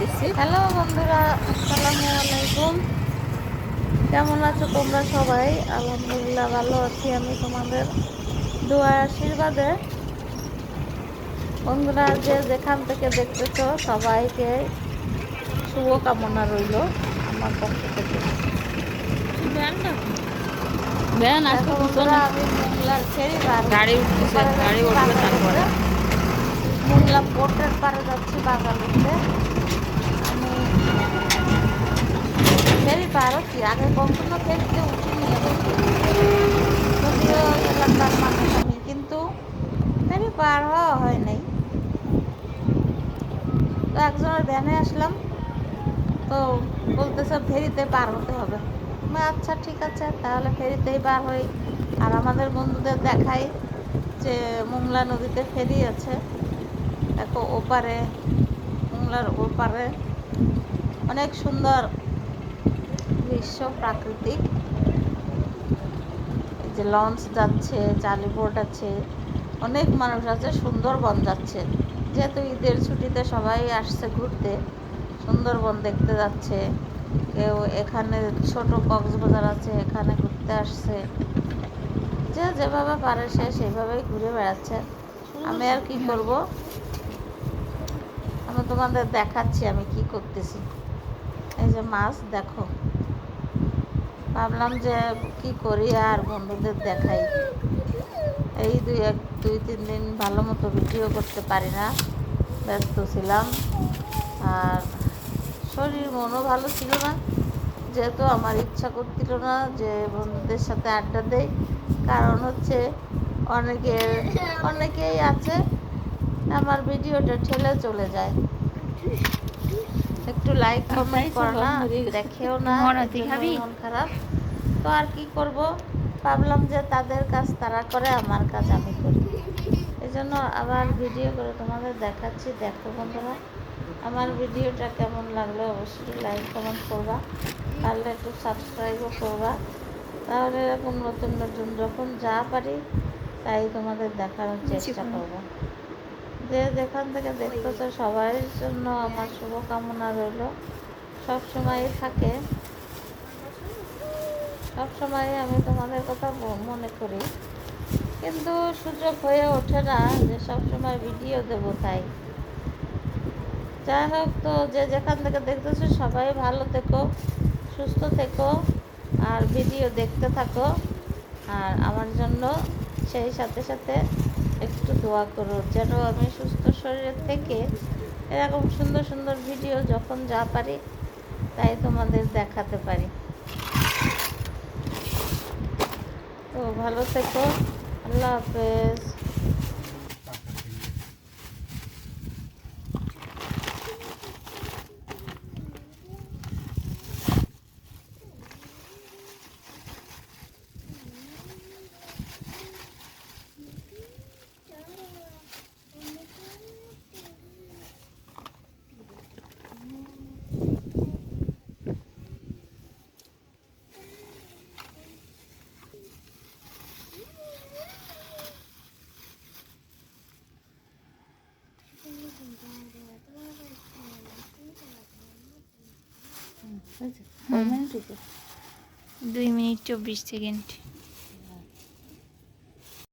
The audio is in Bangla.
দিচ্ছি। হ্যালো বন্ধুরা আসসালামু আলাইকুম। কেমন আছো তোমরা সবাই? আলহামদুলিল্লাহ ভালো আছি আমি তোমাদের দোয়ার আশীর্বাদে। বন্ধুরা যে যেখান থেকে দেখতেছো সবাইকে শুভকামনা রইল আমার পক্ষ থেকে। আমি মোংলার ছেড়ে গাড়ি উঠতেছে গাড়ি উঠবে তারপরে। মোংলা পোর্টের পারে যাচ্ছি বাজার উঠতে আমি ফেরি পার হচ্ছি আগে কখনো ফেরিতে উঠিনি। যদিও এলাকার মানুষ আমি, কিন্তু ফেরি পার হওয়া হয় নাই। তো একজনের ভ্যানে আসলাম, তো বলতেছে ফেরিতে পার হতে হবে। আচ্ছা ঠিক আছে, তাহলে ফেরিতেই পার হই। আর আমাদের বন্ধুদের দেখাই যে মোংলা নদীতে ফেরি আছে। দেখো ওপারে মোংলার ওপারে। অনেক সুন্দর দৃশ্য প্রাকৃতিক। এই যে লঞ্চ যাচ্ছে চালি বোট আছে। অনেক মানুষ আছে সুন্দরবন যাচ্ছে। যেহেতু ঈদের ছুটিতে সবাই আসছে ঘুরতে সুন্দরবন দেখতে যাচ্ছে। কেউ এখানে ছোট কক্সবাজার আছে এখানে ঘুরতে আসছে। যে যেভাবে পারে সে সেভাবেই ঘুরে বেড়াচ্ছে। আমি আর কি করব? আমি তোমাদের দেখাচ্ছি আমি কি করতেছি। এই যে মাছ, দেখো। ভাবলাম যে কি করি আর বন্ধুদের দেখাই। এই দুই এক, দুই, তিন দিন ভালো মতো ভিডিও করতে পারি না। ব্যস্ত ছিলাম। আর শরীর মনও ভালো ছিল না। যেহেতু আমার ইচ্ছা করছিল না যে বন্ধুদের সাথে আড্ডা দেই। কারণ হচ্ছে অনেকের, অনেকেই আছে আমার ভিডিওটা ঠেলে চলে যায়। একটু লাইক কমেন্ট করো না দেখেও না? মন খারাপ। তো আর কি করব? ভাবলাম যে তাদের কাজ তারা করে আমার কাজ আমি করি। এই জন্য আবার ভিডিও করে তোমাদের দেখাচ্ছি। দেখো বন্ধুরা আমার ভিডিওটা কেমন লাগল অবশ্যই লাইক কমেন্ট করবা। পারলে একটু সাবস্ক্রাইবও করবা। তাহলে এরকম নতুন নতুন যখন যা পারি তাই তোমাদের দেখানোর চেষ্টা করব। যে যেখান থেকে দেখতেছো, সবার জন্য আমার শুভকামনা রইল। সব সময় থাকে। সব সময় আমি তোমাদের কথা মনে করি। কিন্তু সুযোগ হয়ে ওঠে না যে সব সময় ভিডিও দেব তাই। যাই হোক, তো যে যেখান থেকে দেখতেছো, সবাই ভালো থেকো, সুস্থ থেকো, আর ভিডিও দেখতে থাকো। আর আমার জন্য সেই সাথে সাথে একটু দোয়া করো, যেন আমি সুস্থ শরীরের থেকে এরকম সুন্দর সুন্দর ভিডিও যখন যা পারি, তাই তোমাদের দেখাতে পারি। তো ভালো থেকো, আল্লাহ হাফেজ। দুই মিনিট চব্বিশ সেকেন্ড।